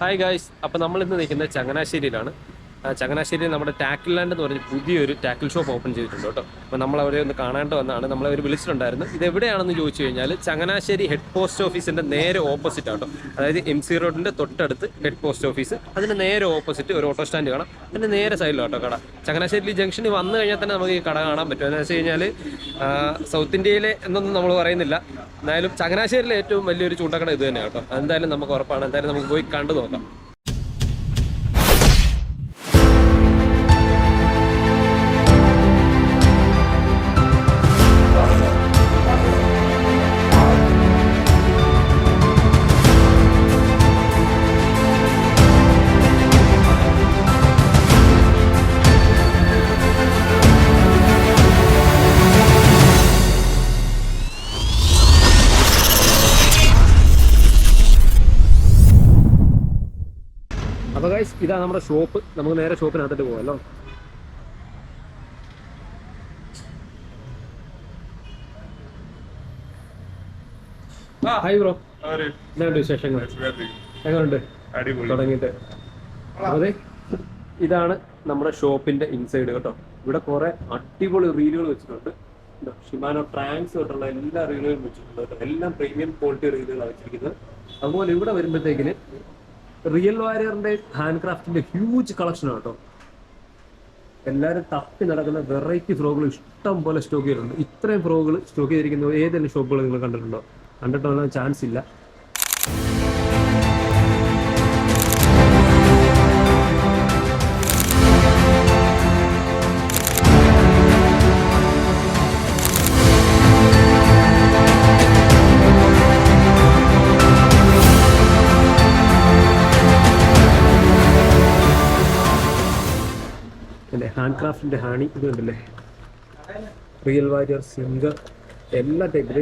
Hi guys അപ്പോൾ നമ്മൾ ഇന്ന് നിൽക്കുന്നത് ചങ്ങനാശ്ശേരിയിലാണ്. ആ, ചങ്ങനാശ്ശേരിയിൽ നമ്മുടെ ടാക്കിൾ ലാൻഡ് എന്ന് പറഞ്ഞ് പുതിയൊരു ടാക്കിൾ ഷോപ്പ് ഓപ്പൺ ചെയ്തിട്ടുണ്ട് കേട്ടോ. അപ്പോൾ നമ്മൾ അവരെ ഒന്ന് കാണാണ്ട് വന്നാണ് നമ്മൾ അവർ വിളിച്ചിട്ടുണ്ടായിരുന്നു. ഇത് എവിടെയാണെന്ന് ചോദിച്ചു കഴിഞ്ഞാൽ ചങ്ങനാശ്ശേരി ഹെഡ് പോസ്റ്റ് ഓഫീസിന്റെ നേരെ ഓപ്പോസിറ്റ് ആട്ടോ അതായത് എം സി റോഡിന്റെ തൊട്ടടുത്ത് ഹെഡ് പോസ്റ്റ് ഓഫീസ്. അതിന് നേരെ ഓപ്പോസിറ്റ് ഒരു ഓട്ടോ സ്റ്റാൻഡ് കാണാം. അതിന്റെ നേരെ സൈഡിലാട്ടോ കട. ചങ്ങനാശ്ശേരി ജംഗ്ഷനിൽ വന്നു കഴിഞ്ഞാൽ തന്നെ നമുക്ക് ഈ കട കാണാൻ പറ്റും. എന്ന് വെച്ച് കഴിഞ്ഞാൽ സൗത്ത് ഇന്ത്യയിലെ എന്നൊന്നും നമ്മൾ പറയുന്നില്ല. എന്തായാലും ചങ്ങനാശ്ശേരിയിലെ ഏറ്റവും വലിയൊരു ചൂണ്ടക്കട ഇത് തന്നെയാണ് കേട്ടോ. എന്തായാലും നമുക്ക് ഉറപ്പാണ്. എന്തായാലും നമുക്ക് പോയി കണ്ടു നോക്കാം. ഇതാ നമ്മുടെ ഷോപ്പ് നമുക്ക് നേരെ ഷോപ്പിനകത്തോട്ട് പോകാമല്ലോ ഹായ് ബ്രോ ഒരു എന്തുണ്ട് വിശേഷങ്ങൾ? എങ്ങനെയുണ്ട് തുടങ്ങിയിട്ട്. അതെ. ഇതാണ് നമ്മുടെ ഷോപ്പിന്റെ ഇൻസൈഡ് കേട്ടോ. ഇവിടെ കുറെ അടിപൊളി റീലുകൾ വെച്ചിട്ടുണ്ട്. ഷിമാനോ ട്രാങ്ക്സ് തൊട്ടുള്ള എല്ലാ റീലുകളും വെച്ചിട്ടുണ്ട് എല്ലാം പ്രീമിയം ക്വാളിറ്റി റീലുകളാണ് വെച്ചിരിക്കുന്നത്. അതുപോലെ ഇവിടെ വരുമ്പോഴത്തേക്കിന് റിയൽ വാരിയറിന്റെ ഹാൻഡ് ക്രാഫ്റ്റിന്റെ ഹ്യൂജ് കളക്ഷൻ ആണ് കേട്ടോ. എല്ലാവരും തപ്പി നടക്കുന്ന വെറൈറ്റി ഫ്രോഗുകൾ ഇഷ്ടം പോലെ സ്റ്റോക്ക് ചെയ്തിട്ടുണ്ട്. ഇത്രയും ഫ്രോഗുകൾ സ്റ്റോക്ക് ചെയ്തിരിക്കുന്ന ഏതെങ്കിലും ഷോപ്പുകൾ നിങ്ങൾ കണ്ടിട്ടുണ്ടോ? കണ്ടിട്ടുള്ള ചാൻസ് ഇല്ല. ഹാൻഡ് ക്രാഫ്റ്റിന്റെ ഹാണി ഇത് റിയൽ വാരിയർ സിംഗർ എല്ലാ ടൈപ്പിൽ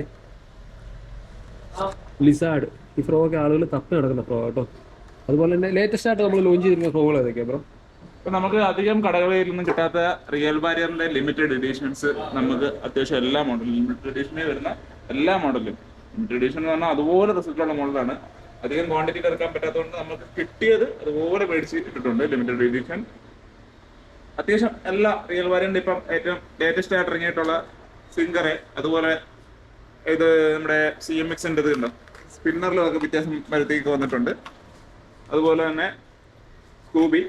ലിസാഡ് ഈ ഫ്രോ ഒക്കെ ആളുകൾ തപ്പി നടക്കുന്ന ഫ്രോ കേട്ടോ അതുപോലെ തന്നെ ലേറ്റസ്റ്റ് ആയിട്ട് നമ്മൾ ലോഞ്ച് ചെയ്തിരുന്ന ഫ്രോകൾ ഏതൊക്കെയാണ് ബ്രോ? ഇപ്പൊ നമുക്ക് അധികം കടകളിൽ നിന്നും കിട്ടാത്ത റിയൽ ബാരിയറിന്റെ ലിമിറ്റഡ് എഡിഷൻസ് നമുക്ക് അത്യാവശ്യം എല്ലാ മോഡലും ലിമിറ്റഡ് എഡിഷനിൽ വരുന്ന എല്ലാ മോഡലും ലിമിറ്റഡ് എഡിഷൻ എന്ന് പറഞ്ഞാൽ അതുപോലെ റിസൾട്ട് ഉള്ള മോഡലാണ് അധികം ക്വാണ്ടിറ്റി എടുക്കാൻ പറ്റാത്തതുകൊണ്ട് നമുക്ക് കിട്ടിയത് അതുപോലെ മേടിച്ച് ഇട്ടിട്ടുണ്ട് ലിമിറ്റഡ് എഡിഷൻ അത്യാവശ്യം എല്ലാ റിയൽ വാരിയറിന്റെ ഇപ്പം ഏറ്റവും ലേറ്റസ്റ്റ് ആയിട്ട് ഇറങ്ങിയിട്ടുള്ള സിംഗറെ അതുപോലെ ഇത് നമ്മുടെ സി എം എക്സിന്റെ ഇത് ഉണ്ടോ സ്പിന്നറിലും ഒക്കെ വ്യത്യാസം വരുത്തേക്ക് വന്നിട്ടുണ്ട്. അതുപോലെ തന്നെ സ്കൂബി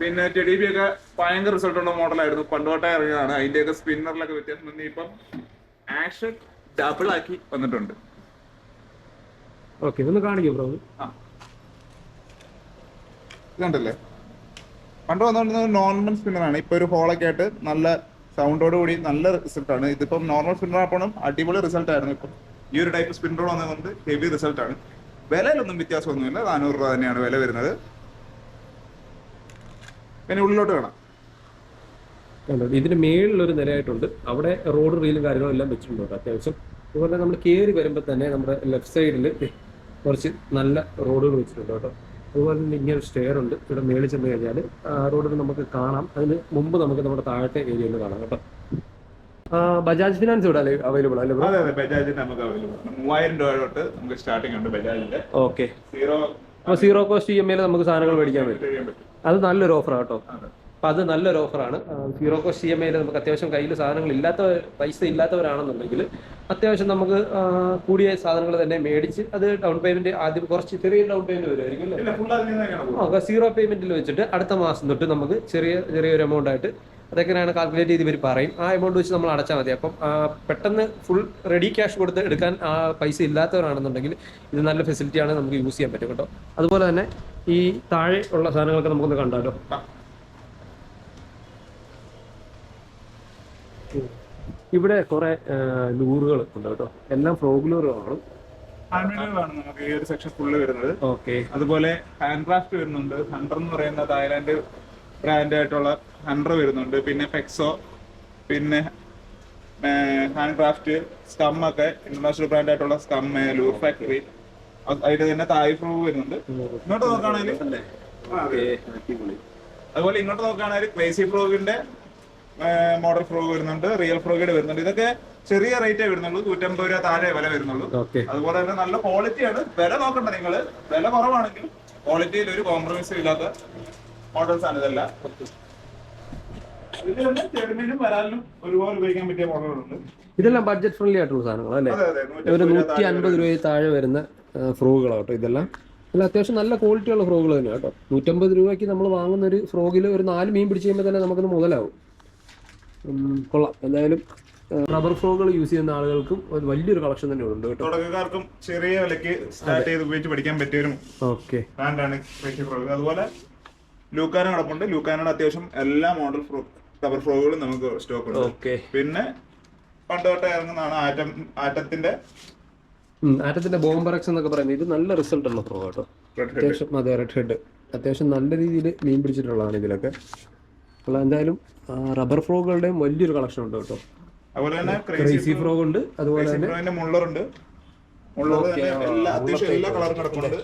പിന്നെ ടെഡി ബി ഒക്കെ ഭയങ്കര റിസൾട്ട് ഉള്ള മോഡലായിരുന്നു പണ്ടോട്ടെ ഇറങ്ങിയതാണ്. അതിന്റെയൊക്കെ സ്പിന്നറിലൊക്കെ വ്യത്യാസം വന്നി ഇപ്പം ആക്ഷൻ ഡബിൾ ആക്കി വന്നിട്ടുണ്ട്. ഓക്കെ ഇതൊന്ന് കാണിക്കും ബ്രോ ഇതുണ്ടല്ലേ? പണ്ട് വന്നുകൊണ്ടിരുന്നത് നോർമൽ സ്പിന്നറാണ് ഇപ്പൊ ഒരു ഹോളൊക്കെ ആയിട്ട് നല്ല സൗണ്ടോട് കൂടി നല്ല റിസൾട്ട് ആണ്. ഇതിപ്പം നോർമൽ സ്പിന്നർ ആപ്പോഴും അടിപൊളി റിസൾട്ട് ആയിരുന്നു ഇപ്പം. ഈ ഒരു ടൈപ്പ് സ്പിന്നർ വന്നതുകൊണ്ട് ഹെവി റിസൾട്ട് ആണ്. വിലയിലൊന്നും വ്യത്യാസമൊന്നുമില്ല. നാനൂറ് രൂപ തന്നെയാണ് വില വരുന്നത്. പിന്നെ ഉള്ളിലോട്ട് കാണാം. ഇതിന് ഒരു നിലയായിട്ടുണ്ട് അവിടെ റോഡ് റീലും കാര്യങ്ങളും എല്ലാം വെച്ചിട്ടുണ്ട്? അത്യാവശ്യം. അതുപോലെ നമ്മൾ കയറി വരുമ്പോൾ തന്നെ നമ്മുടെ ലെഫ്റ്റ് സൈഡിൽ കുറച്ച് നല്ല റോഡുകൾ വെച്ചിട്ടുണ്ട് കേട്ടോ. അതുപോലെ തന്നെ ഇങ്ങനെ ഒരു സ്റ്റെയർ ഉണ്ട്. ഇവിടെ മേളിൽ ചെന്ന് കഴിഞ്ഞാൽ റോഡിൽ നമുക്ക് കാണാം. അതിന് മുമ്പ് നമുക്ക് നമ്മുടെ താഴത്തെ ഏരിയയിൽ കാണാം കേട്ടോ. ബജാജ് ഫിനാൻസ് ഇവിടെ അവൈലബിൾ അല്ലേ അതെ അതെ ബജാജ് നമുക്ക് അവൈലബിൾ മൂവായിരം രൂപ തൊട്ട് നമുക്ക് സ്റ്റാർട്ടിംഗ് ഉണ്ട് ബജാജിന്റെ. Okay zero zero cost E M ഐയിൽ നമുക്ക് സാധനങ്ങൾ മേടിക്കാൻ പറ്റും. അത് നല്ലൊരു ഓഫറാണ് കേട്ടോ. അതെ. അപ്പം അത് നല്ലൊരു ഓഫറാണ്. സീറോ കോസ്റ്റ് ഇ എം ഐയിൽ നമുക്ക് അത്യാവശ്യം കയ്യിൽ സാധനങ്ങൾ ഇല്ലാത്ത പൈസ ഇല്ലാത്തവരാണെന്നുണ്ടെങ്കിൽ അത്യാവശ്യം നമുക്ക് കൂടിയ സാധനങ്ങൾ തന്നെ മേടിച്ച് അത് ഡൗൺ പേയ്മെന്റ് ആദ്യം കുറച്ച് ചെറിയ ഡൗൺ പേയ്മെന്റ് വരുമായിരിക്കും അല്ലേ? സീറോ പേയ്മെന്റിൽ വെച്ചിട്ട് അടുത്ത മാസം തൊട്ട് നമുക്ക് ചെറിയ ചെറിയൊരു എമൗണ്ട് ആയിട്ട് അതൊക്കെയാണ് കാൽക്കുലേറ്റ് ചെയ്ത് ഇവർ പറയും. ആ എമൗണ്ട് വെച്ച് നമ്മൾ അടച്ചാൽ മതി. അപ്പം പെട്ടെന്ന് ഫുൾ റെഡി ക്യാഷ് കൊടുത്ത് എടുക്കാൻ ആ പൈസ ഇല്ലാത്തവരാണെന്നുണ്ടെങ്കിൽ ഇത് നല്ല ഫെസിലിറ്റിയാണ് നമുക്ക് യൂസ് ചെയ്യാൻ പറ്റും കേട്ടോ. അതുപോലെ തന്നെ ഈ താഴെ ഉള്ള സാധനങ്ങളൊക്കെ നമുക്കൊന്ന് കണ്ടാലോ? ഇവിടെ കുറെ ലൂറുകൾ ഉണ്ട് കേട്ടോ. എല്ലാം ഫ്രോഗ് ലൂറുകളാണ് ഹാൻഡ്മെയ്ഡുകളാണ് നമുക്ക് ഈ ഒരു സെക്ഷൻ ഫുള്ള് വരുന്നത്. ഓക്കെ. അതുപോലെ ഹാൻഡ് ക്രാഫ്റ്റ് വരുന്നുണ്ട്. ഹണ്ടർ എന്ന് പറയുന്ന തായ്ലാന്റ് ബ്രാൻഡ് ആയിട്ടുള്ള ഹണ്ടർ വരുന്നുണ്ട്. പിന്നെ പെക്സോ പിന്നെ ഹാൻഡ് ക്രാഫ്റ്റ് സ്കം ഒക്കെ ഇന്റർനാഷണൽ ബ്രാൻഡ് ആയിട്ടുള്ള സ്കം ലൂർ ഫാക്ടറി അതിന്റെ തന്നെ തായ് ഫ്രൂ വരുന്നുണ്ട്. ഇങ്ങോട്ട് നോക്കുകയാണെങ്കിൽ അതുപോലെ ഇങ്ങോട്ട് നോക്കുകയാണെങ്കിൽ ക്രേസി ഫ്രോഗിന്റെ മോഡൽ ഫ്രോഗ് വരുന്നുണ്ട് റിയൽ ഫ്രോഗേഡ് വരുന്നുണ്ട്. ഇതൊക്കെ ചെറിയ റേറ്റേ വരുന്നുള്ളൂ നൂറ്റമ്പത് രൂപ താഴെ വില വരുന്നുള്ളൂ. അതുപോലെ തന്നെ നല്ല ക്വാളിറ്റിയാണ് വില നോക്കണ്ട നിങ്ങൾ വില കുറവാണെങ്കിൽ ക്വാളിറ്റിയിൽ ഒരു കോംപ്രമൈസും ഇല്ലാത്ത മോഡൽസ് ആണ് ഇതെല്ലാം. ഇതിൽ തന്നെ ചെറുമീനും വരാലിനും ഒരുപോലെ ഉപയോഗിക്കാൻ പറ്റിയ മോഡലുകളുണ്ട് ഇതെല്ലാം ബഡ്ജറ്റ് ഫ്രണ്ട്ലി ആയിട്ടുള്ള സാധനങ്ങൾ അല്ലേ? അതെ അതെ ഒരു നൂറ്റി അൻപത് രൂപയിൽ താഴെ വരുന്ന ഫ്രോഗുകളാട്ടോ ഇതെല്ലാം. അല്ല അത്യാവശ്യം നല്ല ക്വാളിറ്റിയുള്ള ഫ്രോഗുകൾ തന്നെയാണ് കേട്ടോ. നൂറ്റമ്പത് രൂപയ്ക്ക് നമ്മൾ വാങ്ങുന്ന ഒരു ഫ്രോഗിൽ ഒരു നാല് മീൻ പിടിച്ച് കഴിയുമ്പോൾ തന്നെ നമുക്കൊന്ന് മുതലാവും. കൊള്ളാം. എന്തായാലും റബ്ബർ ഫ്രോഗുകൾ യൂസ് ചെയ്യുന്ന ആളുകൾക്കും ഒരു വലിയൊരു കളക്ഷൻ തന്നെ ഉണ്ട് കേട്ടോ. തുടക്കക്കാർക്കും ചെറിയ വിലക്ക് സ്റ്റാർട്ട് ചെയ്ത് ഉപയോഗിച്ച് പഠിക്കാൻ പറ്റിയ ഒരു ഓക്കെ ബ്രാൻഡാണ് അതുപോലെ ലൂക്കാനും കിടപ്പുണ്ട് ലൂക്കാനോട് അത്യാവശ്യം എല്ലാ മോഡൽ ഫ്രോ കവർ ഫ്രോഗുകളും നമുക്ക് സ്റ്റോക്ക് ഉണ്ട്. ഓക്കെ. പിന്നെ പണ്ട് തൊട്ടേ ഇറങ്ങുന്നതാണ് ആറ്റം ആറ്റത്തിന്റെ ആറ്റത്തിന്റെ ബോംബറക്സ് എന്നൊക്കെ പറയുന്നത് ഇത് നല്ല റിസൾട്ട് ഉള്ള ഫ്രോ കേട്ടോ അത്യാവശ്യം അതെ റെഡ് ഹെഡ് അത്യാവശ്യം നല്ല രീതിയിൽ മീൻ പിടിച്ചിട്ടുള്ളതാണ് ഇതിലൊക്കെ. അപ്പോൾ എന്തായാലും റബ്ബർ ഫ്രോഗുകളുടെയും വലിയൊരു കളക്ഷൻ ഉണ്ട് കേട്ടോ. അതുപോലെ തന്നെ ക്രേസി ഫ്രോഗ് ഉണ്ട് അതുപോലെ തന്നെ മുള്ളർ മുള്ളറുണ്ട് മുള്ളർ തന്നെ എല്ലാ അത്യാവശ്യം എല്ലാ കളറും കിടപ്പുണ്ട്.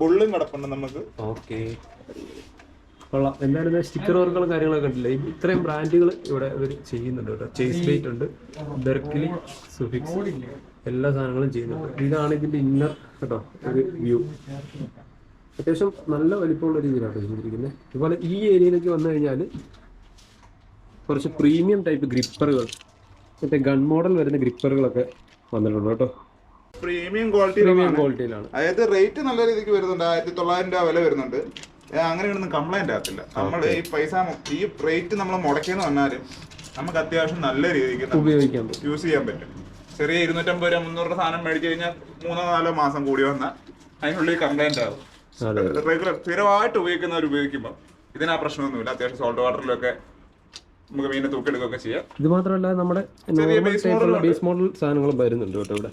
ബുള്ളും കിടപ്പുണ്ട് നമുക്ക്. ഓക്കെ കൊള്ളാം. എന്തായാലും സ്റ്റിക്കർ വർക്കുകളും കാര്യങ്ങളൊക്കെ ഉണ്ടല്ലേ ഇത്രയും ബ്രാൻഡുകൾ ഇവിടെ ഇവർ ചെയ്യുന്നുണ്ട് കേട്ടോ. ചേസ് ബേറ്റ് ഉണ്ട് ബെർക്കിലി സുഫിക്സ് എല്ലാ സാധനങ്ങളും ചെയ്യുന്നുണ്ട്. ഇതാണ് ഇതിന്റെ ഇന്നർ കേട്ടോ ഒരു വ്യൂ അത്യാവശ്യം നല്ല വലിപ്പമുള്ള രീതിയിലാണ് ചെയ്തിരിക്കുന്നത്. അതുപോലെ ഈ ഏരിയയിലേക്ക് വന്നു കഴിഞ്ഞാൽ കുറച്ച് പ്രീമിയം ടൈപ്പ് ഗ്രിപ്പറുകൾ മറ്റേ ഗൺ മോഡൽ വരുന്ന ഗ്രിപ്പറുകളൊക്കെ വന്നിട്ടുണ്ട് കേട്ടോ. പ്രീമിയം ക്വാളിറ്റി പ്രീമിയം ക്വാളിറ്റിയിലാണ് അതായത് റേറ്റ് നല്ല രീതിക്ക് വരുന്നുണ്ട്. ആയിരത്തി തൊള്ളായിരം രൂപ വില വരുന്നുണ്ട്. അങ്ങനെയൊന്നും കംപ്ലൈന്റ് ആകത്തില്ല. നമ്മൾ ഈ പൈസ ഈ റേറ്റ് നമ്മൾ മുടക്കിയെന്ന് പറഞ്ഞാലും നമുക്ക് അത്യാവശ്യം നല്ല രീതിക്ക് ഉപയോഗിക്കാൻ പറ്റും. യൂസ് ചെയ്യാൻ പറ്റും. ചെറിയ ഇരുന്നൂറ്റമ്പത് രൂപ മുന്നൂറ് രൂപ സാധനം മേടിച്ചു കഴിഞ്ഞാൽ മൂന്നോ നാലോ മാസം കൂടി വന്നാൽ അതിനുള്ളിൽ കംപ്ലൈന്റ് ആകും. റെഗുലർ സ്ഥിരമായിട്ട് ഉപയോഗിക്കുന്നവർ ഉപയോഗിക്കുമ്പോൾ ഇതിനാ പ്രശ്നമൊന്നുമില്ല. അത്യാവശ്യം സോൾട്ട് വാട്ടറിലൊക്കെ നമുക്ക് മീനെ തൂക്കിയെടുക്കുകയൊക്കെ ചെയ്യാം. ഇത് മാത്രമല്ല നമ്മുടെ ബേസ് മോഡൽ സാധനങ്ങളും വരുന്നുണ്ട് കേട്ടോ ഇവിടെ.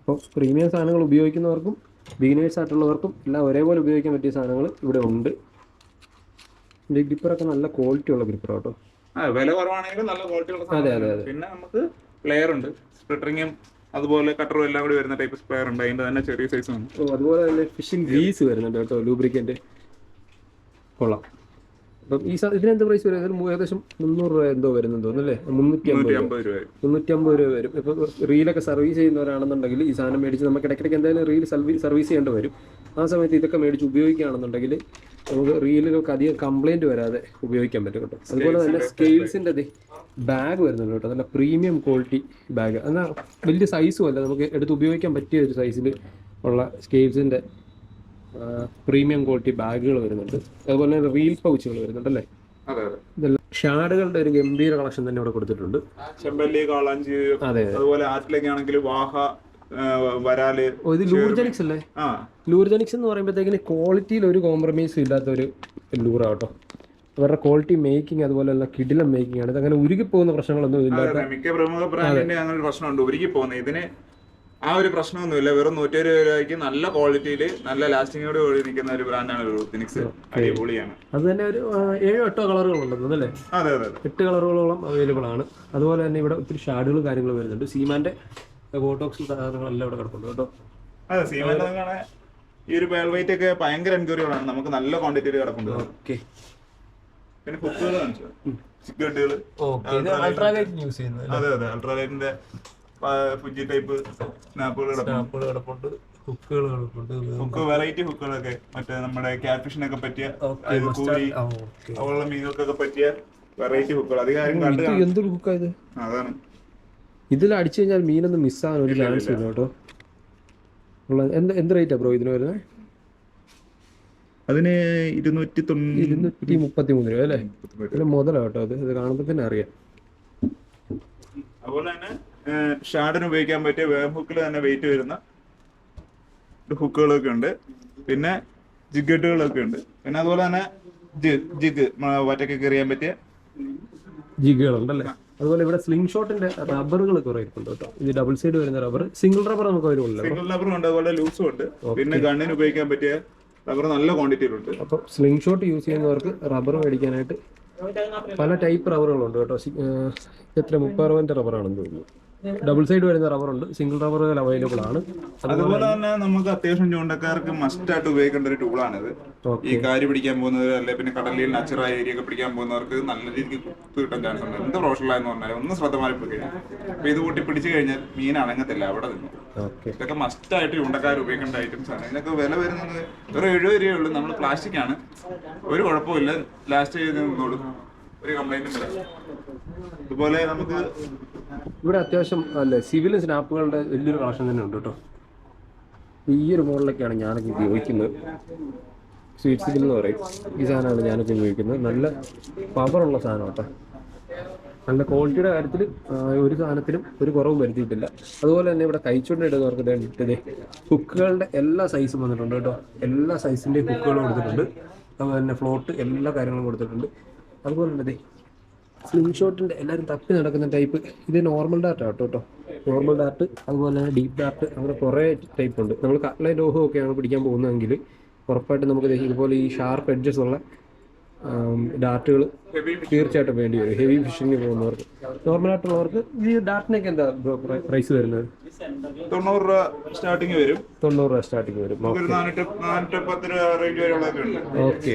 അപ്പോൾ പ്രീമിയം സാധനങ്ങൾ ഉപയോഗിക്കുന്നവർക്കും ബിഗിനേഴ്സ് ആയിട്ടുള്ളവർക്കും എല്ലാം ഒരേപോലെ ഉപയോഗിക്കാൻ പറ്റിയ സാധനങ്ങൾ ഇവിടെ ഉണ്ട്. ഈ ഗ്രിപ്പറൊക്കെ നല്ല ക്വാളിറ്റി ഉള്ള ഗ്രിപ്പർ കേട്ടോ. വില കുറവാണെങ്കിലും നല്ല ക്വാളിറ്റി ഉള്ള അതെ, സാധനം പിന്നെ നമുക്ക് പ്ലെയർ ഉണ്ട്. സ്പ്ലിറ്ററിങ്ങും അതുപോലെ കട്ടറും എല്ലാം കൂടി വരുന്ന ടൈപ്പ് സ്പ്ലെയർ ഉണ്ട്. അതിന്റെ തന്നെ ചെറിയ സൈസ് ഉണ്ട്. അതുപോലെ തന്നെ ഫിഷിംഗ് ഗ്രീസ് വരുന്നുണ്ട് കേട്ടോ ലൂബ്രിക്കന്റ് കൊള്ളാം. അപ്പം ഈ ഇതിനെന്ത് പ്രൈസ് വരും? ഇതിന് ഏകദേശം മുന്നൂറ് രൂപ എന്തോ വരുന്നുണ്ടോ അല്ലേ? മുന്നൂറ്റി അമ്പത് രൂപ രൂപ അമ്പത് രൂപ വരും. ഇപ്പൊ റീലൊക്കെ സർവീസ് ചെയ്യുന്നവരാണെന്നുണ്ടെങ്കിൽ ഈ സാധനം മേടിച്ച് നമുക്ക് ഇടയ്ക്കിടയ്ക്ക് എന്തായാലും റീൽ സർവീസ് ചെയ്യേണ്ടി വരും. ആ സമയത്ത് ഇതൊക്കെ മേടിച്ച് ഉപയോഗിക്കുകയാണെന്നുണ്ടെങ്കിൽ നമുക്ക് റീലുകൾക്ക് അധികം കംപ്ലൈന്റ് വരാതെ ഉപയോഗിക്കാൻ പറ്റും കേട്ടോ. അതുപോലെ തന്നെ സ്കെയിൽസിന്റെ ബാഗ് വരുന്നുണ്ട് കേട്ടോ. നല്ല പ്രീമിയം ക്വാളിറ്റി ബാഗ് എന്നാൽ വലിയ സൈസും അല്ല. നമുക്ക് എടുത്ത് ഉപയോഗിക്കാൻ പറ്റിയ ഒരു സൈസിൽ ഉള്ള സ്കെയിൽസിന്റെ പ്രീമിയം ക്വാളിറ്റി ബാഗുകൾ വരുന്നുണ്ട്. അതുപോലെ തന്നെ റീൽ പൗച്ചുകൾ വരുന്നുണ്ട് അല്ലേ അതെ അതെ. ഇതെല്ലാം ഷാഡുകളുടെ ഒരു ഗംഭീര കളക്ഷൻ തന്നെ ഇവിടെ കൊടുത്തിട്ടുണ്ട്. ചെമ്പല്ലി കാളാഞ്ചി അതെ അതുപോലെ ആറ്റിലൊക്കെ ആണെങ്കിൽ വാഹ വരാൽ ഇത് ലൂർജനിക്സ് അല്ലേ? ലൂർജനിക്സ് എന്ന് പറയുമ്പോഴത്തേക്കിന് ക്വാളിറ്റിയിൽ ഒരു കോംപ്രമൈസും ഇല്ലാത്ത ഒരു ലൂർ ആട്ടോ അവരുടെ ക്വാളിറ്റി മേക്കിംഗ് അതുപോലെ തന്നെ കിടിലം മേക്കിംഗ് ആണ്. അങ്ങനെ ഉരുകി പോകുന്ന പ്രശ്നങ്ങളൊന്നും ഇല്ല. മിക്ക പ്രമുഖ ബ്രാൻഡിന്റെ അങ്ങനെ പ്രശ്നമുണ്ട്. ഉരുകി പോകുന്നത് ഇതിന് ആ ഒരു പ്രശ്നമൊന്നുമില്ല. വെറും നൂറ്റി ഇരുപത് രൂപയ്ക്ക് നല്ല ക്വാളിറ്റിയിൽ നല്ല ലാസ്റ്റിങ്ങോട് കൂടി നിൽക്കുന്ന ഒരു ബ്രാൻഡാണ് ഫിനിക്സ് അടിപൊളിയാണ്. അത് തന്നെ ഒരു ഏഴോ എട്ടോ കളറുകളുണ്ടെന്ന് അല്ലേ? അതെ അതെ എട്ട് കളറുകളോളം അവൈലബിൾ ആണ്. അതുപോലെ തന്നെ ഇവിടെ ഒത്തിരി ഷാഡുകൾ കാര്യങ്ങൾ വരുന്നുണ്ട്. സീമാന്റെ ബോട്ടോക്സ് സാധനങ്ങളെല്ലാം ഇവിടെ കിടപ്പുണ്ട് കേട്ടോ. അതെ സീമാന്റെ ഈ ഒരു പേൾ ഒക്കെ ഭയങ്കര എൻക്വയറികളാണ് നമുക്ക് നല്ല ക്വാണ്ടിറ്റിയിൽ കിടക്കുന്നത് ഓക്കെ പിന്നെ കുക്കുകൾ കാണിച്ചു. സിഗരറ്റുകൾ അൾട്രാലൈറ്റ് യൂസ് ചെയ്യുന്നത് അതെ അതെ. അൾട്രാലൈറ്റിന്റെ ഫുജി ടൈപ്പ് സ്നാപ്പുകൾ സ്റ്റാമ്പുകൾ കിടപ്പുണ്ട്. ഹുക്കുകൾ കിടപ്പുണ്ട് ഹുക്ക് വെറൈറ്റി ഹുക്കുകളൊക്കെ മറ്റേ നമ്മുടെ ക്യാറ്റ്ഫിഷിനൊക്കെ പറ്റിയ അതായത് കൂരി ഓക്കെ മീനുകൾക്കൊക്കെ പറ്റിയ വെറൈറ്റി ഹുക്കുകൾ അധികം ആരും കണ്ടു കാണും എന്തൊരു ഹുക്കായത് അതാണ്. ഇതിൽ അടിച്ചു കഴിഞ്ഞാൽ മീനൊന്നും മിസ്സാകാൻ ഒരു ചാൻസ് ഇല്ല. കേട്ടോ. ഉള്ള എന്ത് എന്ത് റേറ്റാ ബ്രോ ഇതിന് വരുന്നത്? അതിന് ഇരുന്നൂറ്റി ഇരുന്നൂറ്റി മുപ്പത്തി മൂന്ന് രൂപ അല്ലേ? ഇതിന് മുതലാ കേട്ടോ അത് ഇത് കാണുമ്പോൾ തന്നെ അറിയാം. അതുപോലെ തന്നെ ഷാഡിന് ഉപയോഗിക്കാൻ പറ്റിയ വേം ഹുക്കിൽ തന്നെ വെയിറ്റ് വരുന്ന ഹുക്കുകളൊക്കെ ഉണ്ട്. പിന്നെ ജിഗട്ടുകളൊക്കെ ഉണ്ട്. പിന്നെ അതുപോലെ തന്നെ ജിഗ് വറ്റൊക്കെ കയറിയാൻ പറ്റിയ ജിഗുകളുണ്ടല്ലേ? അതുപോലെ ഇവിടെ സ്ലിംഗ് ഷോട്ടിന്റെ റബ്ബറുകൾ കുറെ ഇരിപ്പുണ്ട് കേട്ടോ. ഇത് ഡബിൾ സൈഡ് വരുന്ന റബ്ബർ സിംഗിൾ റബ്ബർ നമുക്ക് അവൈലബിൾ സിംഗിൾ റബ്ബറും ഉണ്ട് അതുപോലെ ലൂസും ഉണ്ട്. പിന്നെ ഗണ്ണിന് ഉപയോഗിക്കാൻ പറ്റിയ റബ്ബർ നല്ല ക്വാണ്ടിറ്റിയിലുണ്ട് അപ്പോൾ സ്ലിംഗ് ഷോട്ട് യൂസ് ചെയ്യുന്നവർക്ക് റബ്ബർ മേടിക്കാനായിട്ട് പല ടൈപ്പ് റബ്ബറുകളുണ്ട് കേട്ടോ. എത്ര മുപ്പത് അറുപതിന്റെ റബ്ബറാണെന്ന് തോന്നുന്നു. ഡബിൾ സൈഡ് വരുന്ന റബ്ബർ ഉണ്ട്. സിംഗിൾ റബ്ബറുകൾ അവൈലബിൾ ആണ്. അതുപോലെ തന്നെ നമുക്ക് അത്യാവശ്യം ചൂണ്ടക്കാർക്ക് മസ്റ്റ് ആയിട്ട് ഉപയോഗിക്കേണ്ട ഒരു ടൂളാണിത് ഈ കാര്യ പിടിക്കാൻ പോകുന്നവർ അല്ലെ പിന്നെ കടലിൽ നച്ചുറൽ ഏരിയ ഒക്കെ പിടിക്കാൻ പോകുന്നവർക്ക് നല്ല രീതിക്ക് കുത്തു കിട്ടാൻ ചാൻസ് ഉണ്ട്. എന്ത് പ്രൊഫഷണലായെന്ന് പറഞ്ഞാലും ഒന്ന് ശ്രദ്ധ മാറി പോയി കഴിഞ്ഞാൽ. അപ്പൊ ഇത് കൂട്ടി പിടിച്ചു കഴിഞ്ഞാൽ മീൻ അണങ്ങത്തില്ല അവിടെ നിന്നു. ഇതൊക്കെ മസ്റ്റ് ആയിട്ട് ചൂണ്ടക്കാർ ഉപയോഗിക്കേണ്ട ഐറ്റംസ് ആണ്. ഇതിനൊക്കെ വില വരുന്നത് ഒരു എഴുപത് രൂപയുള്ളൂ നമ്മൾ പ്ലാസ്റ്റിക് ആണ്. ഒരു കുഴപ്പമില്ല ലാസ്റ്റ് ചെയ്ത് നിന്നോളൂ. ഒരു അതുപോലെ നമുക്ക് ഇവിടെ അത്യാവശ്യം അല്ലേ സിവിലും സ്നാപ്പുകളുടെ വലിയൊരു കളക്ഷൻ തന്നെ ഉണ്ട് കേട്ടോ. ഈ ഒരു മോഡലൊക്കെയാണ് ഞാനൊക്കെ ഉപയോഗിക്കുന്നത്. സ്വീറ്റ് സിവിൽ എന്ന് പറയും. ഈ സാധനമാണ് ഞാനൊക്കെ ഉപയോഗിക്കുന്നത്. നല്ല പവറുള്ള സാധനം കേട്ടോ. നല്ല ക്വാളിറ്റിയുടെ കാര്യത്തിൽ ഒരു സാധനത്തിലും ഒരു കുറവും വരുത്തിയിട്ടില്ല. അതുപോലെ തന്നെ ഇവിടെ കൈച്ചുണ്ട് ഇടുന്നവർക്ക് വേണ്ടിയിട്ടേ ഹുക്കുകളുടെ എല്ലാ സൈസും വന്നിട്ടുണ്ട് കേട്ടോ. എല്ലാ സൈസിന്റെയും ഹുക്കുകളും കൊടുത്തിട്ടുണ്ട്. അതുപോലെ തന്നെ ഫ്ലോട്ട് എല്ലാ കാര്യങ്ങളും കൊടുത്തിട്ടുണ്ട്. അതുപോലെ സ്ലിം ഷോട്ടിന്റെ എല്ലാവരും തപ്പി നടക്കുന്ന ടൈപ്പ് ഇത് നോർമൽ ഡാർട്ട് ആട്ടോ കേട്ടോ നോർമൽ ഡാർട്ട് അതുപോലെ തന്നെ ഡീപ്പ് ഡാർട്ട് അങ്ങനെ കുറേ ടൈപ്പ് ഉണ്ട്. നമ്മൾ കട്ട്ലൈൻ ലോഹോ ഒക്കെയാണ് പിടിക്കാൻ പോകുന്നതെങ്കിൽ ഉറപ്പായിട്ടും നമുക്ക് ഇതുപോലെ ഈ ഷാർപ്പ് എഡ്ജസ് ഉള്ള ഡാർട്ടുകൾ തീർച്ചയായിട്ടും വേണ്ടി വരും. ഹെവി ഫിഷിങ്ങിന് പോകുന്നവർക്ക്. നോർമൽ ആയിട്ടുള്ളവർക്ക് ഈ ഡാർട്ടിനൊക്കെ എന്താ പ്രൈസ് വരുന്നത്? തൊണ്ണൂറ് രൂപ സ്റ്റാർട്ടിങ് വരും. തൊണ്ണൂറ് രൂപ സ്റ്റാർട്ടിങ് വരും. ഓക്കെ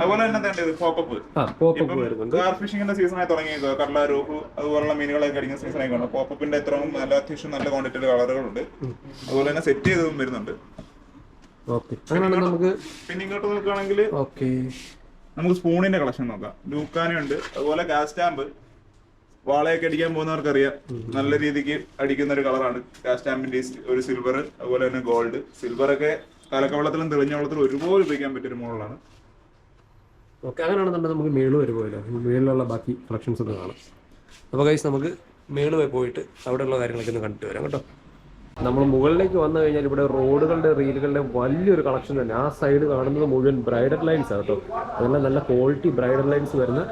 അതുപോലെ തന്നെ പോപ്പപ്പ് ആ പോപ്പ് വരുന്നുണ്ട്. ഫിഷിംഗിന്റെ സീസണായി തുടങ്ങി കടല രൂപ അതുപോലുള്ള മീനുകളൊക്കെ അടിക്കുന്ന സീസണായി കാണും. പോപ്പപ്പിന്റെ ഇത്രയും നല്ല അത്യാവശ്യം നല്ല ക്വാണ്ടിറ്റിയിൽ കളറുകളുണ്ട് അതുപോലെ തന്നെ സെറ്റ് ചെയ്തതും വരുന്നുണ്ട്. ഓക്കെ അങ്ങനെയാണെങ്കിൽ നമുക്ക് പിന്നെ ഇങ്ങോട്ട് നോക്കുകയാണെങ്കിൽ ഓക്കെ നമുക്ക് സ്പൂണിന്റെ കളക്ഷൻ നോക്കാം. ലൂക്കാനുണ്ട് അതുപോലെ ഗ്യാസ് സ്റ്റാമ്പ് വാളയൊക്കെ അടിക്കാൻ പോകുന്നവർക്ക് അറിയാം നല്ല രീതിക്ക് അടിക്കുന്ന ഒരു കളറാണ് ഗ്യാസ് സ്റ്റാമ്പിന്റെ ഒരു സിൽവർ അതുപോലെ തന്നെ ഗോൾഡ് സിൽവർ ഒക്കെ കലക്കവെള്ളത്തിലും തെളിഞ്ഞ വെള്ളത്തിലും ഒരുപോലെ ഉപയോഗിക്കാൻ പറ്റിയ ഒരു മോഡലാണ്. ഓക്കെ അങ്ങനെയാണെന്നുണ്ടെങ്കിൽ നമുക്ക് മേൾ വരെ പോയല്ലോ. മേളിലുള്ള ബാക്കി കളക്ഷൻസ് ഒക്കെ കാണാം. അപ്പോൾ കൈസ് നമുക്ക് മേൾ പോയിട്ട് അവിടെയുള്ള കാര്യങ്ങളൊക്കെ ഒന്ന് കണ്ടിട്ട് വരാം കേട്ടോ. നമ്മൾ മുകളിലേക്ക് വന്നു കഴിഞ്ഞാൽ ഇവിടെ റോഡുകളുടെ റീലുകളുടെ വലിയൊരു കളക്ഷൻ തന്നെ. ആ സൈഡ് കാണുന്നത് മുഴുവൻ ബ്രൈഡർ ലൈൻസ് ആണ് കേട്ടോ. നല്ല ക്വാളിറ്റി ബ്രൈഡർ ലൈൻസ് വരുന്ന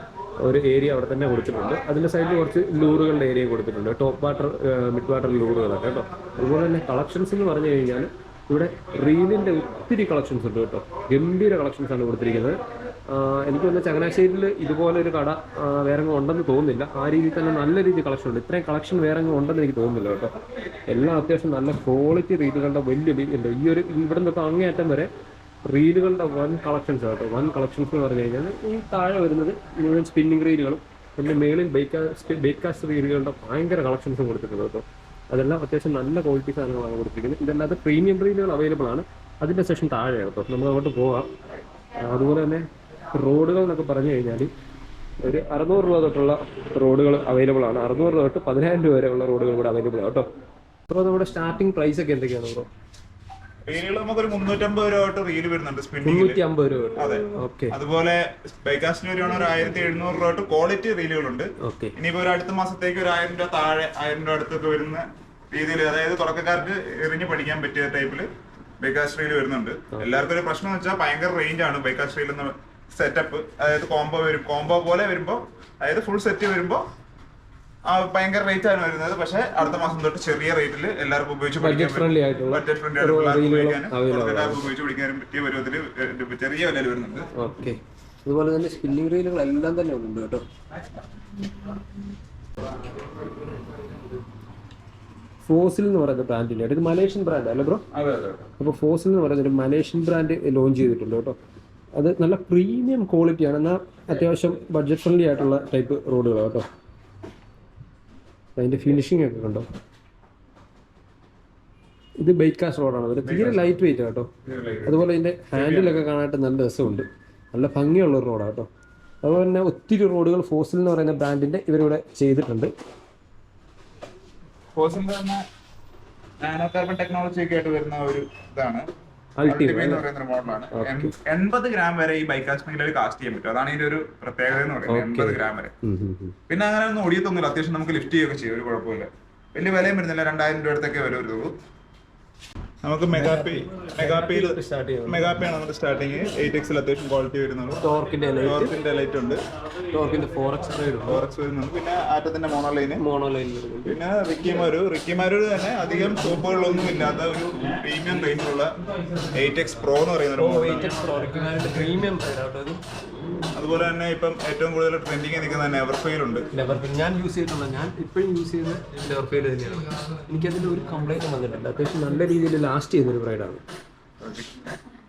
ഒരു ഏരിയ അവിടെ തന്നെ കൊടുത്തിട്ടുണ്ട്. അതിന്റെ സൈഡിൽ കുറച്ച് ലൂറുകളുടെ ഏരിയ കൊടുത്തിട്ടുണ്ട്. ടോപ്പ് വാട്ടർ മിഡ് വാട്ടർ ലൂറുകളൊക്കെ കേട്ടോ. അതുപോലെ തന്നെ കളക്ഷൻസ് എന്ന് പറഞ്ഞു കഴിഞ്ഞാൽ ഇവിടെ റീലിന്റെ ഒത്തിരി കളക്ഷൻസ് ഉണ്ട് കേട്ടോ. ഗംഭീര കളക്ഷൻസ് ആണ് കൊടുത്തിരിക്കുന്നത്. എനിക്ക് തോന്നുന്നു ചങ്ങനാശ്ശേരിയിൽ ഇതുപോലെ ഒരു കട വേറെ ഉണ്ടെന്ന് തോന്നുന്നില്ല. ആ രീതിയിൽ തന്നെ നല്ല രീതിയിൽ കളക്ഷൻ ഉണ്ട്. ഇത്രയും കളക്ഷൻ വേറെ ഉണ്ടെന്ന് എനിക്ക് തോന്നുന്നില്ല കേട്ടോ. എല്ലാം അത്യാവശ്യം നല്ല ക്വാളിറ്റി റീലുകളുടെ വലിയ ഉണ്ട്. ഈ ഒരു ഇവിടെ നിന്നൊക്കെ അങ്ങേയറ്റം വരെ റീലുകളുടെ വൺ കളക്ഷൻസ് കേട്ടോ. വൺ കളക്ഷൻസ് എന്ന് പറഞ്ഞു കഴിഞ്ഞാൽ ഈ താഴെ വരുന്നത് മുഴുവൻ സ്പിന്നിങ് റീലുകളും പിന്നെ മേളിൽ ബേക്കാസ്റ്റ് ബേക്കാസ്റ്റ് റീലുകളുടെ ഭയങ്കര കളക്ഷൻസും കൊടുത്തിട്ടുണ്ട് കേട്ടോ. അതെല്ലാം അത്യാവശ്യം നല്ല ക്വാളിറ്റി സാധനങ്ങളാണ് കൊടുത്തിരിക്കുന്നത്. ഇതല്ലാതെ പ്രീമിയം റീലുകൾ അവൈലബിൾ ആണ്. അതിന്റെ സെഷൻ താഴെ കേട്ടോ. നമ്മൾ അങ്ങോട്ട് പോകാം. അതുപോലെ തന്നെ റോഡുകൾ എന്നൊക്കെ പറഞ്ഞു കഴിഞ്ഞാൽ ഒരു അറുന്നൂറ് രൂപ തൊട്ടുള്ള റോഡുകൾ അവൈലബിൾ ആണ്. അറുന്നൂറ് രൂപ തൊട്ട് പതിനായിരം രൂപ വരെയുള്ള റോഡുകൾ ഇവിടെ അവൈലബിൾ ആണ് കേട്ടോ. അപ്പോൾ നമ്മുടെ സ്റ്റാർട്ടിംഗ് പ്രൈസ് ഒക്കെ എന്തൊക്കെയാണ് ബ്രോ? റീലുകൾ നമുക്കൊരു മുന്നൂറ്റമ്പത് രൂപ തൊട്ട് റീൽ വരുന്നുണ്ട് അമ്പത് രൂപ അതെ. അതുപോലെ ബൈക്കാസ്റ്റിന് വരുവാണെങ്കിൽ ഒരു ആയിരത്തി എഴുന്നൂറ് രൂപ തൊട്ട് ക്വാളിറ്റി റീലുകളുണ്ട്. ഇനിയിപ്പോ ഒരു അടുത്ത മാസത്തേക്ക് ഒരു ആയിരം രൂപ താഴെ ആയിരം രൂപ അടുത്തൊക്കെ വരുന്ന രീതിയിൽ അതായത് തുടക്കക്കാർക്ക് എറിഞ്ഞ് പഠിക്കാൻ പറ്റിയ ടൈപ്പിൽ ബൈക്കാസ്ട്രിയിൽ വരുന്നുണ്ട്. എല്ലാവർക്കും ഒരു പ്രശ്നം വെച്ചാൽ ഭയങ്കര റേഞ്ച് ആണ് ബൈക്കാസ്ട്രീലെന്ന് നിന്ന് സെറ്റപ്പ് അതായത് കോംബോ വരും. കോംബോ പോലെ വരുമ്പോൾ അതായത് ഫുൾ സെറ്റ് വരുമ്പോൾ ആ ഭയങ്കര റേറ്റ് ആണ് വരുന്നത്. പക്ഷെ അടുത്ത മാസം തൊട്ട് ചെറിയ റേറ്റിൽ എല്ലാവർക്കും ഉപയോഗിച്ച് പഠിക്കാൻ ബഡ്ജറ്റ് ഫ്രണ്ട്ലി ആയിട്ട് ഉപയോഗിച്ച് പഠിക്കാനും പറ്റിയ പരുവത്തിൽ ചെറിയ വിലയിൽ വരുന്നുണ്ട്. ഓക്കെ അതുപോലെ തന്നെ സ്പിന്നിങ് റീലുകൾ എല്ലാം തന്നെ ഉണ്ട് കേട്ടോ. ഫോസിൽ എന്ന് പറയുന്ന ബ്രാൻഡില്ല ഇത് മലേഷ്യൻ ബ്രാൻഡ് അല്ലേ ബ്രോ അപ്പൊ ഫോസിൽ എന്ന് പറയുന്ന ഒരു മലേഷ്യൻ ബ്രാൻഡ് ലോഞ്ച് ചെയ്തിട്ടുണ്ട് കേട്ടോ. അത് നല്ല പ്രീമിയം ക്വാളിറ്റിയാണ് എന്നാൽ അത്യാവശ്യം ബഡ്ജറ്റ് ഫ്രണ്ട്ലി ആയിട്ടുള്ള ടൈപ്പ് റോഡുകളാണ് കേട്ടോ. അതിന്റെ ഫിനിഷിംഗ് ഒക്കെ കണ്ടോ? ഇത് ബൈക്കാസ് റോഡാണ് അതിൽ തീരെ ലൈറ്റ് വെയിറ്റ് കേട്ടോ. അതുപോലെ ഇതിന്റെ ഹാൻഡിലൊക്കെ കാണാനായിട്ട് നല്ല രസമുണ്ട്. നല്ല ഭംഗിയുള്ള ഒരു റോഡാണ് കേട്ടോ. അതുപോലെ തന്നെ ഒത്തിരി റോഡുകൾ ഫോസിൽ എന്ന് പറയുന്ന ബ്രാൻഡിന്റെ ഇവരിവിടെ ചെയ്തിട്ടുണ്ട്. ഫോസിൽ എന്ന് പറഞ്ഞാൽ നാനോ കാർബൺ ടെക്നോളജി ഒക്കെ ആയിട്ട് വരുന്ന ഒരു ഇതാണ്. ഒരു മോഡലാണ് എൺപത് ഗ്രാം വരെ ഈ ബൈക്ക് കാസ്റ്റിംഗിൽ കാസ്റ്റ് ചെയ്യാൻ പറ്റും. അതാണ് ഇതിന്റെ ഒരു പ്രത്യേകത എന്ന് പറയുന്നത്. എൺപത് ഗ്രാം വരെ. പിന്നെ അങ്ങനെ ഒന്നും ഒടിയത്തൊന്നുമില്ല അത്യാവശ്യം നമുക്ക് ലിഫ്റ്റ് ചെയ്യുകയൊക്കെ ചെയ്യും. ഒരു കുഴപ്പമില്ല വലിയ വിലയും വരുന്നില്ല. രണ്ടായിരം രൂപ അടുത്തൊക്കെ വില വരുള്ളൂ നമുക്ക് മെഗാപേ മെഗാപേയിൽ സ്റ്റാർട്ട് ചെയ്യാം മെഗാപേ ആണ് നമ്മുടെ സ്റ്റാർട്ടിങ് എയ്റ്റ് എക്സിൽ അത്യാവശ്യം ക്വാളിറ്റി വരുന്നുള്ളൂ. ടോർക്കിന്റെ ടോർക്കിന്റെ ലൈറ്റ് ഉണ്ട്. ടോർക്കിന്റെ ഫോർ എക്സ് ഫോർ ഫോറക്സ് വരുന്നുണ്ട്. പിന്നെ ആറ്റത്തിന്റെ മോണോലൈന് ലൈൻ വരുന്നുണ്ട്. പിന്നെ റിക്കിമാരു റിക്കിമാരു തന്നെ അധികം സൂപ്പറുകളൊന്നും ഇല്ലാത്ത ഒരു പ്രീമിയം റേഞ്ചിലുള്ള എയ്റ്റ് എക്സ് പ്രോ എന്ന് പറയുന്ന ഒരു പ്രീമിയം അതുപോലെ തന്നെ ഇപ്പം ഏറ്റവും കൂടുതൽ ട്രെൻഡിങ് നിൽക്കുന്ന നെവർ ഫെയിൽ ഉണ്ട്. നെവർ ഞാൻ യൂസ് ചെയ്തിട്ടുള്ള ഞാൻ ഇപ്പോഴും യൂസ് ചെയ്യുന്ന നെവർ ഫെയിൽ തന്നെയാണ്. എനിക്ക് എനിക്കതിൽ ഒരു കംപ്ലൈന്റ് വന്നിട്ടില്ല അത്യാവശ്യം നല്ല രീതിയിൽ ലാസ്റ്റ് ചെയ്തൊരു ബ്രൈഡാണ്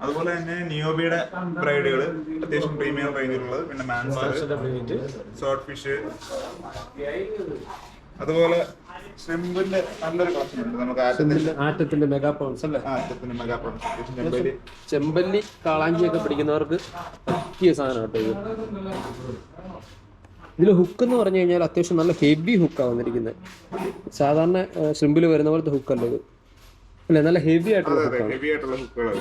അതുപോലെ തന്നെ നിയോബിയുടെ ബ്രൈഡുകൾ അത്യാവശ്യം പ്രീമിയം റേഞ്ചിലുള്ളത് പിന്നെ മാൻസ് ഷോർട്ട് ഫിഷ് അതുപോലെ ഷ്രിമ്പിന്റെ നല്ലൊരു കളക്ഷൻ ഉണ്ട്. നമുക്ക് ആറ്റത്തിന്റെ ആറ്റത്തിന്റെ മെഗാ പ്രോൺസ് അല്ലേ? ആറ്റത്തിന്റെ മെഗാ ചെമ്പല്ലി ചെമ്പല്ലി കാളാഞ്ചിയൊക്കെ പിടിക്കുന്നവർക്ക് പറ്റിയ സാധനം കേട്ടോ ഇത്. ഇതിൽ ഹുക്ക് എന്ന് പറഞ്ഞു കഴിഞ്ഞാൽ അത്യാവശ്യം നല്ല ഹെവി ഹുക്കാണ് വന്നിരിക്കുന്നത് സാധാരണ സിമ്പിൾ വരുന്ന പോലത്തെ ഹുക്കല്ല ഇത്? അല്ലേ നല്ല ഹെവി ആയിട്ടുള്ള ഹെവി ആയിട്ടുള്ള ഹുക്കുകൾ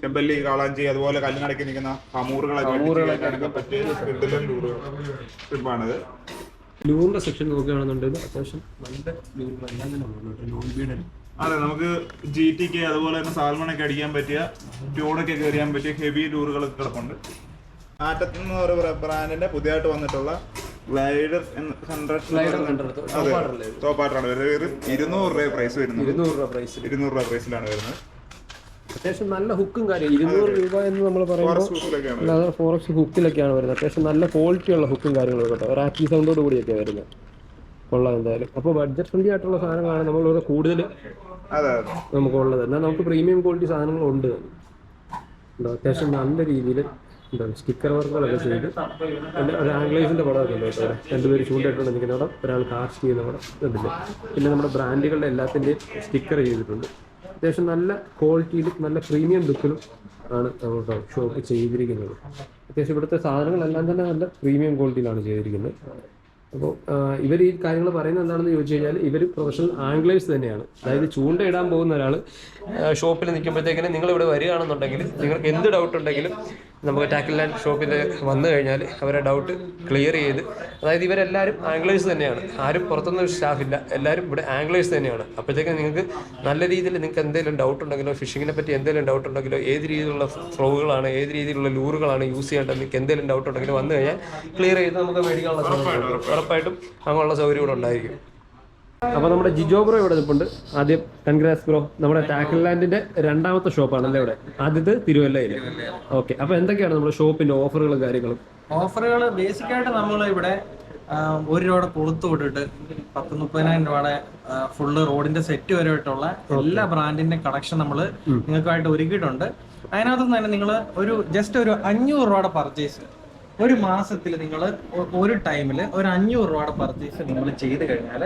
ചെമ്പല്ലി കാളാഞ്ചി അതുപോലെ കല്ലിനടക്കി നിൽക്കുന്ന ഹമൂറുകളൊക്കെ പറ്റിയ സ്പിഡിലും സ്ട്രിപ്പാണിത് ലൂറിന്റെ സെക്ഷൻ നോക്കുകയാണെന്നുണ്ടെങ്കിൽ അത്യാവശ്യം നല്ല ലൂർ എല്ലാം തന്നെ ഉണ്ട് ലോൺ ബീഡ് അതെ നമുക്ക് ജി ടിക്ക് അതുപോലെ തന്നെ സാൽമണൊക്കെ അടിക്കാൻ പറ്റിയ ട്യൂണൊക്കെ കയറിയാൻ പറ്റിയ ഹെവി ലൂറുകളൊക്കെ കിടപ്പുണ്ട്. ആറ്റത്ത് എന്ന് പറയുന്ന ബ്രാൻഡിന്റെ പുതിയതായിട്ട് വന്നിട്ടുള്ള ഗ്ലൈഡർ ഹൺഡ്രഡ് ടോപ്പ് തോപ്പാട്ടാണ് വരുന്നത്. ഇരുന്നൂറ് രൂപ പ്രൈസ് വരുന്നത്. ഇരുന്നൂറ് രൂപ പ്രൈസിലാണ് വരുന്നത്. അത്യാവശ്യം നല്ല ഹുക്കും കാര്യം ഇരുന്നൂറ് രൂപ എന്ന് നമ്മൾ പറയുമ്പോൾ അല്ലാതെ ഫോറക്സ് ഹുക്കിലൊക്കെയാണ് വരുന്നത്. അത്യാവശ്യം നല്ല ക്വാളിറ്റി ഉള്ള ഹുക്കും കാര്യങ്ങളും കേട്ടോ ഒരു ആക്ടി സൗണ്ടോട് കൂടിയൊക്കെ വരുന്നത്. കൊള്ളാം എന്തായാലും. അപ്പോൾ ബഡ്ജറ്റ് ഫ്രണ്ട്ലി ആയിട്ടുള്ള സാധനങ്ങളാണ് നമ്മളിവിടെ കൂടുതൽ അതെ ഉള്ളത്. നമുക്കുള്ളത് എന്നാൽ നമുക്ക് പ്രീമിയം ക്വാളിറ്റി സാധനങ്ങളുണ്ട് ഉണ്ടോ. അത്യാവശ്യം നല്ല രീതിയിൽ എന്താണ് സ്റ്റിക്കർ വർക്കുകളൊക്കെ ചെയ്ത് ഒരു ആംഗ്ലേസിന്റെ പടമൊക്കെ ഉണ്ട് കേട്ടോ. രണ്ടുപേര് ചൂണ്ടായിട്ടുണ്ട് നിൽക്കുന്ന അവിടെ ഒരാൾ കാസ്റ്റ് ചെയ്യുന്ന അവിടെ പിന്നെ നമ്മുടെ ബ്രാൻഡുകളുടെ എല്ലാത്തിന്റെയും സ്റ്റിക്കർ ചെയ്തിട്ടുണ്ട്. അത്യാവശ്യം നല്ല ക്വാളിറ്റിയിലും നല്ല പ്രീമിയം ലുക്കിലും ആണ് നമ്മുടെ ഷോപ്പ് ചെയ്തിരിക്കുന്നത്. അത്യാവശ്യം ഇവിടുത്തെ സാധനങ്ങളെല്ലാം തന്നെ നല്ല പ്രീമിയം ക്വാളിറ്റിയിലാണ് ചെയ്തിരിക്കുന്നത്. അപ്പോൾ ഇവർ ഈ കാര്യങ്ങൾ പറയുന്നത് എന്താണെന്ന് ചോദിച്ചു കഴിഞ്ഞാൽ ഇവർ പ്രൊഫഷണൽ ആംഗ്ലേഴ്സ് തന്നെയാണ്. അതായത് ചൂണ്ടയിടാൻ പോകുന്ന ഒരാൾ ഷോപ്പിൽ നിൽക്കുമ്പോഴത്തേക്കിനും നിങ്ങൾ ഇവിടെ വരികയാണെന്നുണ്ടെങ്കിൽ നിങ്ങൾക്ക് എന്ത് ഡൗട്ട് ഉണ്ടെങ്കിലും നമുക്ക് ടാക്കിൾ ലാൻഡ് ഷോപ്പിൽ വന്നു കഴിഞ്ഞാൽ അവരെ ഡൗട്ട് ക്ലിയർ ചെയ്ത് അതായത് ഇവരെല്ലാവരും ആംഗ്ലേഴ്സ് തന്നെയാണ്. ആരും പുറത്തുനിന്ന് സ്റ്റാഫില്ല എല്ലാവരും ഇവിടെ ആംഗ്ലേഴ്സ് തന്നെയാണ്. അപ്പോഴത്തേക്കും നിങ്ങൾക്ക് നല്ല രീതിയിൽ നിങ്ങൾക്ക് എന്തെങ്കിലും ഡൗട്ട് ഉണ്ടെങ്കിലോ ഫിഷിങ്ങിനെ പറ്റി എന്തെങ്കിലും ഡൗട്ട് ഉണ്ടെങ്കിലോ ഏത് രീതിയിലുള്ള ഫ്ലോകളാണ് ഏത് രീതിയിലുള്ള ലൂറുകളാണ് യൂസ് ചെയ്യേണ്ടത് നിങ്ങൾക്ക് എന്തെങ്കിലും ഡൗട്ട് ഉണ്ടെങ്കിലും വന്നു കഴിഞ്ഞാൽ ക്ലിയർ ചെയ്ത് നമുക്ക് മേടിക്കാനുള്ള ഉറപ്പായിട്ടും അങ്ങനെയുള്ള സൗകര്യം ഉണ്ടായിരിക്കും. അപ്പോൾ നമ്മുടെ ജിജോ ബ്രോ ഇവിടെ നിൽപ്പുണ്ട്. ആദ്യം കൺഗ്രാസ് ബ്രോ നമ്മുടെ ടാക്കിൾ ലാൻഡിന്റെ രണ്ടാമത്തെ ഷോപ്പാണല്ലേ ഇവിടെ? ആദ്യത്തെ തിരുവല്ലയിൽ ഓക്കെ അപ്പോൾ എന്തൊക്കെയാണ് നമ്മുടെ ഷോപ്പിന്റെ ഓഫറുകളും കാര്യങ്ങളും? ഓഫറുകൾ ബേസിക് ആയിട്ട് നമ്മൾ ഇവിടെ ഒരു രൂപയുടെ കൊടുത്തു വിട്ടിട്ട് പത്ത് മുപ്പതിനായിരം രൂപയുടെ ഫുള്ള് റോഡിന്റെ സെറ്റ് വരെയായിട്ടുള്ള എല്ലാ ബ്രാൻഡിന്റെ കളക്ഷൻ നമ്മൾ നിങ്ങൾക്കായിട്ട് ഒരുക്കിയിട്ടുണ്ട്. അതിനകത്തുനിന്ന് തന്നെ നിങ്ങൾ ഒരു ജസ്റ്റ് ഒരു അഞ്ഞൂറ് രൂപയുടെ പർച്ചേസ് ഒരു മാസത്തിൽ നിങ്ങൾ ഒരു ടൈമിൽ ഒരു അഞ്ഞൂറ് രൂപയുടെ പർച്ചേസ് നിങ്ങൾ ചെയ്ത് കഴിഞ്ഞാൽ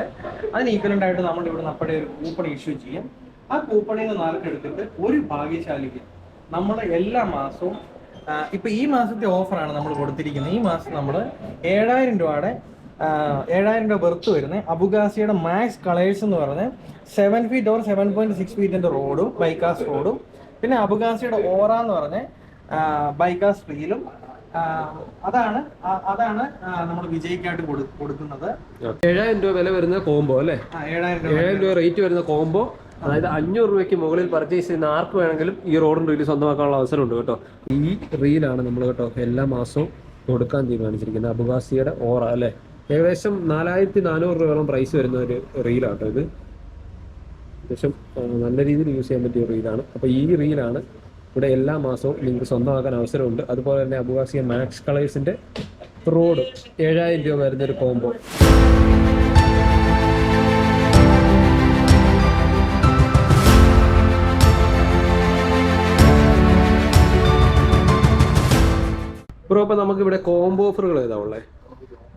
അതിന് ഈക്വലന്റ് ആയിട്ട് നമ്മൾ ഇവിടെ നമ്മുടെ ഒരു കൂപ്പൺ ഇഷ്യൂ ചെയ്യും. ആ കൂപ്പണിൽ നിന്ന് നാർക്കെടുത്തിട്ട് ഒരു ഭാഗ്യശാലിക്ക് നമ്മൾ എല്ലാ മാസവും ഇപ്പൊ ഈ മാസത്തെ ഓഫറാണ് നമ്മൾ കൊടുത്തിരിക്കുന്നത്. ഈ മാസം നമ്മൾ ഏഴായിരം രൂപയുടെ ഏഴായിരം രൂപ ബെർത്ത് വരുന്ന അബുഗാസിയുടെ മാക്സ് കളേഴ്സ് എന്ന് പറഞ്ഞ് seven feet or seven point six ഫീറ്റിന്റെ റോഡും ബൈക്കാസ് റോഡും പിന്നെ അബുഗാസിയുടെ ഓറ എന്ന് പറഞ്ഞ ബൈക്കാസ് റീലും അതാണ് അതാണ് നമ്മൾ വിജയിക്കായിട്ട് കൊടുക്കുന്നത്. ഏഴായിരം രൂപ വില വരുന്ന കോംബോ അല്ലേ? ഏഴായിരം രൂപ റേറ്റ് വരുന്ന കോംബോ. അതായത് അഞ്ഞൂറ് രൂപയ്ക്ക് മുകളിൽ പർച്ചേസ് ചെയ്യുന്ന ആർക്ക് വേണമെങ്കിലും ഈ റോഡും റീൽ സ്വന്തമാക്കാനുള്ള അവസരമുണ്ട് കേട്ടോ. ഈ റീലാണ് നമ്മൾ കേട്ടോ എല്ലാ മാസവും കൊടുക്കാൻ തീരുമാനിച്ചിരിക്കുന്നത്. അബുവാസിയുടെ ഓറ അല്ലേ? ഏകദേശം നാലായിരത്തി നാനൂറ് രൂപയോളം പ്രൈസ് വരുന്ന ഒരു റീലാണ് കേട്ടോ ഇത്. ഏകദേശം നല്ല രീതിയിൽ യൂസ് ചെയ്യാൻ പറ്റിയ റീലാണ്. അപ്പോൾ ഈ റീലാണ് ഇവിടെ എല്ലാ മാസവും നിങ്ങൾക്ക് സ്വന്തമാക്കാൻ അവസരമുണ്ട്. അതുപോലെ തന്നെ അബുവാസിയ മാക്സ് കളേഴ്സിന്റെ റോഡ് ഏഴായിരം രൂപ വരുന്ന ഒരു കോംബോ ബ്രോ അപ്പൊ നമുക്ക് ഇവിടെ കോംബോ ഓഫറുകൾ ഏതാ ഉള്ളത്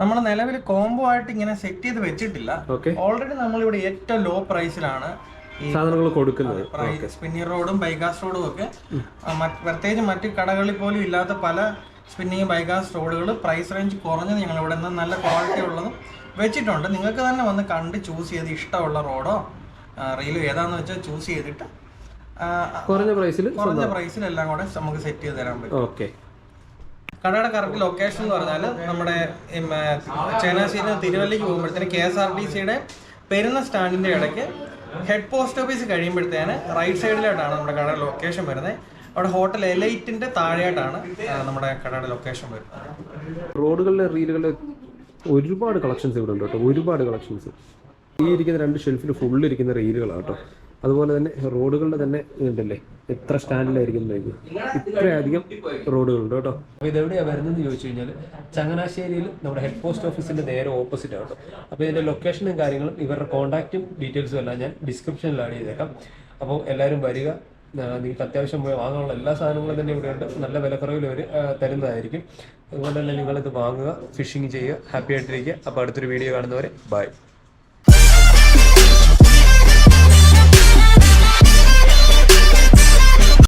നമ്മൾ നിലവിൽ കോംബോ ആയിട്ട് ഇങ്ങനെ സെറ്റ് ചെയ്ത് വെച്ചിട്ടില്ല. ഓൾറെഡി നമ്മൾ ഇവിടെ ഏറ്റവും ലോ പ്രൈസിലാണ് സാധനങ്ങൾ കൊടുക്കുന്നത്. സ്പിന്നി റോഡും ബൈഗാസ് റോഡും ഒക്കെ പ്രത്യേകിച്ച് മറ്റ് കടകളിൽ പോലും ഇല്ലാത്ത പല സ്പിന്നിങ് ബൈഗാസ് റോഡുകൾ പ്രൈസ് റേഞ്ച് കുറഞ്ഞത് ഞങ്ങൾ ഇവിടെ നിന്ന് നല്ല ക്വാളിറ്റി ഉള്ളതും വെച്ചിട്ടുണ്ട്. നിങ്ങൾക്ക് തന്നെ വന്ന് കണ്ട് ചൂസ് ചെയ്ത് ഇഷ്ടമുള്ള റോഡോ റീലോ ഏതാന്ന് വെച്ചാൽ ചൂസ് ചെയ്തിട്ട് കുറഞ്ഞ പ്രൈസിൽ കുറഞ്ഞ പ്രൈസിൽ എല്ലാം കൂടെ നമുക്ക് സെറ്റ് ചെയ്ത് തരാൻ പറ്റും. ഓക്കെ കടയുടെ കറക്റ്റ് ലൊക്കേഷൻ എന്ന് പറഞ്ഞാൽ നമ്മുടെ നിന്ന് തിരുവല്ലയ്ക്ക് പോകുമ്പോഴത്തേന് കെ എസ് ആർ ടി സിയുടെ പെരുന്ന സ്റ്റാൻഡിന്റെ ഇടയ്ക്ക് ഹെഡ് പോസ്റ്റ് ഓഫീസ് കഴിയുമ്പോഴത്തേന് റൈറ്റ് സൈഡിലായിട്ടാണ് നമ്മുടെ കടയുടെ ലൊക്കേഷൻ വരുന്നത്. അവിടെ ഹോട്ടൽ എലൈറ്റിന്റെ താഴെയായിട്ടാണ് നമ്മുടെ കടയുടെ ലൊക്കേഷൻ വരുന്നത്. റോഡുകളിലെ റീലുകളിലെ ഒരുപാട് കളക്ഷൻസ് ഇവിടെ ഉണ്ട് കേട്ടോ. ഒരുപാട് കളക്ഷൻസ് ഈ ഇരിക്കുന്ന രണ്ട് ഷെൽഫിൽ ഫുള്ള് ഇരിക്കുന്ന റീലുകളാണ് കേട്ടോ. അതുപോലെ തന്നെ റോഡുകളുടെ തന്നെ ഇതുണ്ടല്ലേ? എത്ര സ്റ്റാൻഡിലായിരിക്കും ഇത്രയധികം റോഡുകളുണ്ട് കേട്ടോ. അപ്പോൾ ഇതെവിടെയാണ് വരുന്നതെന്ന് ചോദിച്ചു കഴിഞ്ഞാൽ ചങ്ങനാശ്ശേരിയിൽ നമ്മുടെ ഹെഡ് പോസ്റ്റ് ഓഫീസിന്റെ നേരെ ഓപ്പോസിറ്റ് ആണ് കേട്ടോ. അപ്പോൾ ഇതിന്റെ ലൊക്കേഷനും കാര്യങ്ങളും ഇവരുടെ കോൺടാക്റ്റും ഡീറ്റെയിൽസും എല്ലാം ഞാൻ ഡിസ്ക്രിപ്ഷനിൽ ആഡ് ചെയ്തേക്കാം. അപ്പോൾ എല്ലാവരും വരിക. നിങ്ങൾക്ക് അത്യാവശ്യം വാങ്ങാനുള്ള എല്ലാ സാധനങ്ങളും തന്നെ ഇവിടെയുണ്ട്. നല്ല വിലക്കുറവിൽ അവർ തരുന്നതായിരിക്കും. അതുപോലെ തന്നെ നിങ്ങളിത് വാങ്ങുക ഫിഷിംഗ് ചെയ്യുക ഹാപ്പി ആയിട്ടിരിക്കുക. അപ്പോൾ അടുത്തൊരു വീഡിയോ കാണുന്നവരെ ബൈ